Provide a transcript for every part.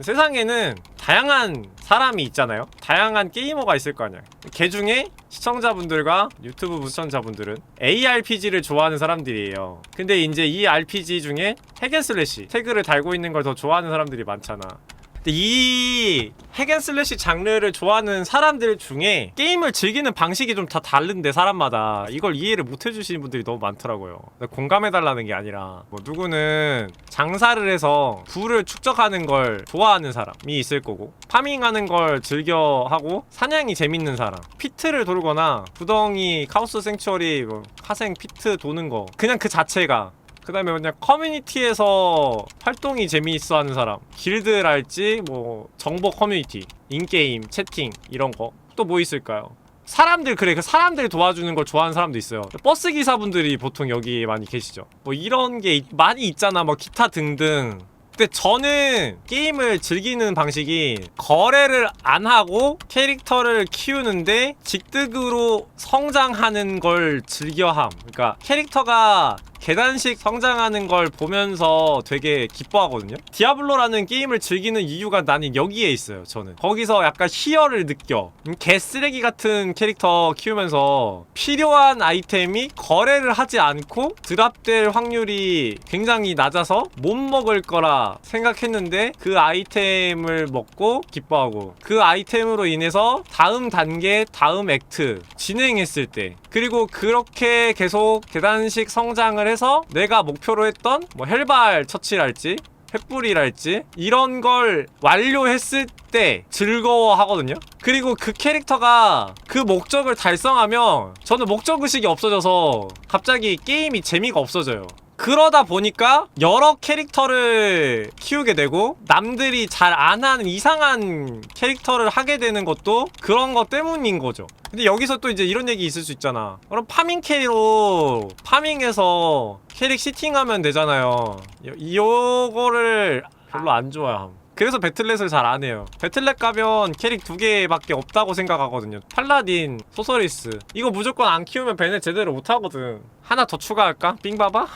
세상에는 다양한 사람이 있잖아요. 다양한 게이머가 있을 거 아니야. 걔 중에 시청자분들과 유튜브 시청자분들은 ARPG를 좋아하는 사람들이에요. 근데 이제 이 RPG 중에 핵앤슬래시 태그를 달고 있는 걸 더 좋아하는 사람들이 많잖아. 이 핵앤슬래시 장르를 좋아하는 사람들 중에 게임을 즐기는 방식이 좀 다 다른데 사람마다. 이걸 이해를 못 해주시는 분들이 너무 많더라고요. 공감해달라는 게 아니라 뭐 누구는 장사를 해서 부를 축적하는 걸 좋아하는 사람이 있을 거고 파밍하는 걸 즐겨 하고 사냥이 재밌는 사람 피트를 돌거나 구덩이 카오스 생츄어리 뭐 카생 피트 도는 거 그냥 그 자체가 그 다음에 그냥 커뮤니티에서 활동이 재미있어 하는 사람 길드랄지 뭐 정보 커뮤니티 인게임 채팅 이런 거. 또 뭐 있을까요? 사람들 그래 그 사람들 도와주는 걸 좋아하는 사람도 있어요. 버스 기사분들이 보통 여기 많이 계시죠. 뭐 이런 게 있- 많이 있잖아. 뭐 기타 등등. 근데 저는 게임을 즐기는 방식이 거래를 안 하고 캐릭터를 키우는데 직득으로 성장하는 걸 즐겨함. 그러니까 캐릭터가 계단식 성장하는 걸 보면서 되게 기뻐하거든요. 디아블로라는 게임을 즐기는 이유가 나는 여기에 있어요. 저는 거기서 약간 희열을 느껴. 음, 개쓰레기 같은 캐릭터 키우면서 필요한 아이템이 거래를 하지 않고 드랍될 확률이 굉장히 낮아서 못 먹을 거라 생각했는데 그 아이템을 먹고 기뻐하고 그 아이템으로 인해서 다음 단계, 다음 액트 진행했을 때 그리고 그렇게 계속 계단식 성장을 해서 내가 목표로 했던 뭐 헬발 처치랄지 횃불이랄지 이런 걸 완료했을 때 즐거워하거든요. 그리고 그 캐릭터가 그 목적을 달성하면 저는 목적의식이 없어져서 갑자기 게임이 재미가 없어져요. 그러다 보니까 여러 캐릭터를 키우게 되고 남들이 잘 안 하는 이상한 캐릭터를 하게 되는 것도 그런 것 때문인 거죠. 근데 여기서 또 이제 이런 얘기 있을 수 있잖아. 그럼 파밍 캐리로 파밍해서 캐릭 시팅하면 되잖아요. 요, 요거를 별로 안 좋아함. 그래서 배틀넷을 잘 안 해요. 배틀넷 가면 캐릭 두 개밖에 없다고 생각하거든요. 팔라딘, 소서리스. 이거 무조건 안 키우면 배넷 제대로 못 하거든. 하나 더 추가할까? 빙바바?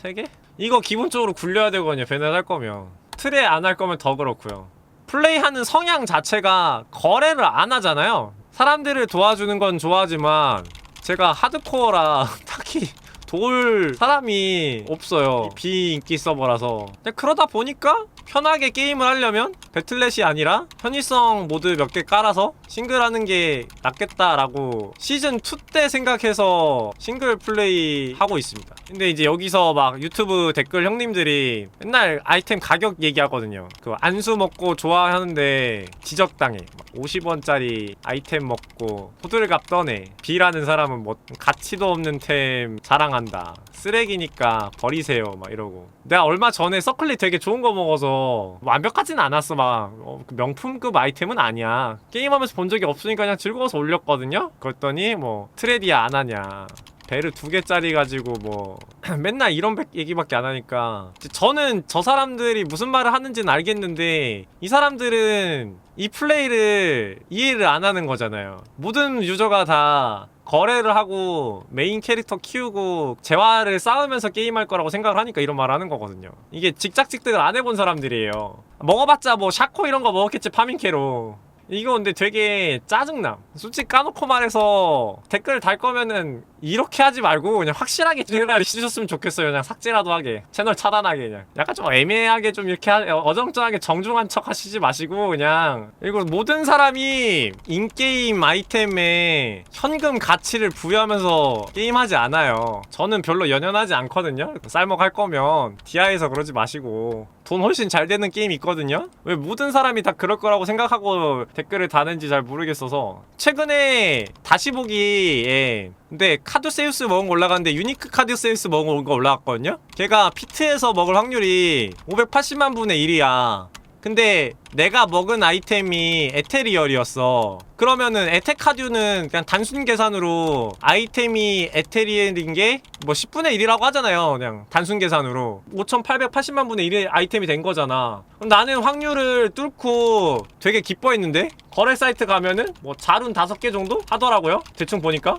세 개? 이거 기본적으로 굴려야 되거든요. 배넷 할 거면. 틀에 안할 거면 더 그렇고요. 플레이하는 성향 자체가 거래를 안 하잖아요. 사람들을 도와주는 건 좋아하지만 제가 하드코어라 딱히 도울 사람이 없어요. 비인기 서버라서. 근데 그러다 보니까 편하게 게임을 하려면 배틀넷이 아니라 편의성 모드 몇 개 깔아서 싱글 하는 게 낫겠다라고 시즌 2 때 생각해서 싱글 플레이 하고 있습니다. 근데 이제 여기서 막 유튜브 댓글 형님들이 맨날 아이템 가격 얘기하거든요. 그 안수 먹고 좋아하는데 지적당해. 50원짜리 아이템 먹고 호들갑 떠네. B라는 사람은 뭐 가치도 없는 템 자랑한다. 쓰레기니까 버리세요. 막 이러고. 내가 얼마 전에 서클릿 되게 좋은 거 먹어서 완벽하진 않았어. 막 어, 그 명품급 아이템은 아니야. 게임하면서 본 적이 없으니까 그냥 즐거워서 올렸거든요. 그랬더니 뭐 트레디아 안 하냐. 배를 두 개짜리 가지고 뭐 맨날 이런 백- 얘기밖에 안 하니까 저는 저 사람들이 무슨 말을 하는지는 알겠는데 이 사람들은 이 플레이를 이해를 안 하는 거잖아요. 모든 유저가 다 거래를 하고 메인 캐릭터 키우고 재화를 쌓으면서 게임할 거라고 생각을 하니까 이런 말을 하는 거거든요. 이게 직작직득을 안 해본 사람들이에요. 먹어봤자 뭐 샤코 이런 거 먹었겠지 파밍캐로. 이거 근데 되게 짜증남. 솔직히 까놓고 말해서 댓글 달 거면은 이렇게 하지 말고 그냥 확실하게 댓글 주셨으면 좋겠어요. 그냥 삭제라도 하게. 채널 차단하게 그냥. 약간 좀 애매하게 좀 이렇게 하, 어정쩡하게 정중한 척 하시지 마시고 그냥 그리고 모든 사람이 인게임 아이템에 현금 가치를 부여하면서 게임하지 않아요. 저는 별로 연연하지 않거든요. 쌀먹 할 거면 디아에서 그러지 마시고 돈 훨씬 잘 되는 게임 있거든요. 왜 모든 사람이 다 그럴 거라고 생각하고 댓글을 다는지 잘 모르겠어서 최근에 다시 보기에 근데 카드세우스 먹은 거 올라갔는데 유니크 카드세우스 먹은 거 올라갔거든요. 걔가 피트에서 먹을 확률이 580만 분의 1이야. 근데 내가 먹은 아이템이 에테리얼이었어. 그러면은 에테카듀는 그냥 단순 계산으로 아이템이 에테리얼인 게 뭐 10분의 1이라고 하잖아요. 그냥 단순 계산으로. 5880만 분의 1의 아이템이 된 거잖아. 그럼 나는 확률을 뚫고 되게 기뻐했는데 거래 사이트 가면은 뭐 자룬 5개 정도 하더라고요. 대충 보니까.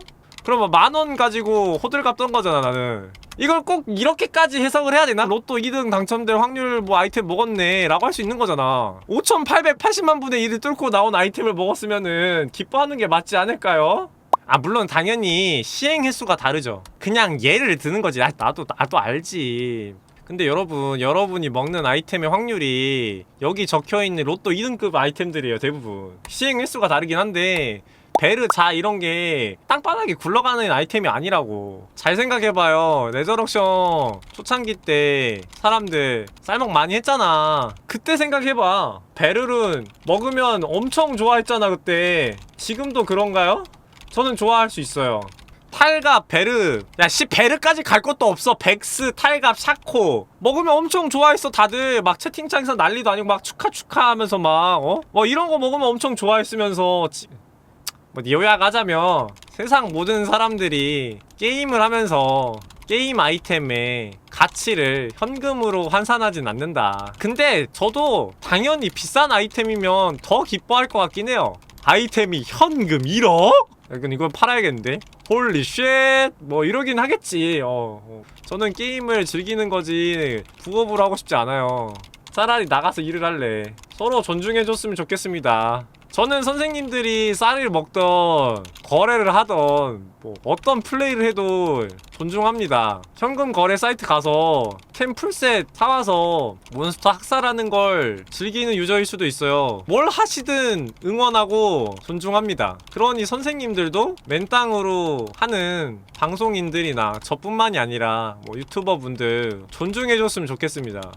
그러면 만 원 가지고 호들갑 떤 거잖아 나는. 이걸 꼭 이렇게까지 해석을 해야 되나? 로또 2등 당첨될 확률 뭐 아이템 먹었네 라고 할 수 있는 거잖아. 5880만 분의 1을 뚫고 나온 아이템을 먹었으면은 기뻐하는 게 맞지 않을까요? 아 물론 당연히 시행 횟수가 다르죠. 그냥 예를 드는 거지. 아, 나도 나도 알지. 근데 여러분 여러분이 먹는 아이템의 확률이 여기 적혀있는 로또 2등급 아이템들이에요 대부분. 시행 횟수가 다르긴 한데 베르 자 이런 게 땅바닥에 굴러가는 아이템이 아니라고. 잘 생각해봐요. 레저럭션 초창기 때 사람들 쌀먹 많이 했잖아. 그때 생각해봐. 베르는 먹으면 엄청 좋아했잖아 그때. 지금도 그런가요? 저는 좋아할 수 있어요. 탈갑, 베르. 야씨 베르까지 갈 것도 없어. 백스, 탈갑, 샤코. 먹으면 엄청 좋아했어 다들. 막 채팅창에서 난리도 아니고 막 축하 축하 하면서 막 어? 뭐 이런 거 먹으면 엄청 좋아했으면서 지- 뭐 요약하자면 세상 모든 사람들이 게임을 하면서 게임 아이템의 가치를 현금으로 환산하진 않는다. 근데 저도 당연히 비싼 아이템이면 더 기뻐할 것 같긴 해요. 아이템이 현금 1억? 이건 이건 팔아야겠는데. 홀리 쉣. 뭐 이러긴 하겠지. 어, 어. 저는 게임을 즐기는 거지 부업으로 하고 싶지 않아요. 차라리 나가서 일을 할래. 서로 존중해줬으면 좋겠습니다. 저는 선생님들이 쌀을 먹던 거래를 하던 뭐 어떤 플레이를 해도 존중합니다. 현금 거래 사이트 가서 템 풀셋 사와서 몬스터 학살하는 걸 즐기는 유저일 수도 있어요. 뭘 하시든 응원하고 존중합니다. 그러니 선생님들도 맨땅으로 하는 방송인들이나 저뿐만이 아니라 뭐 유튜버 분들 존중해줬으면 좋겠습니다.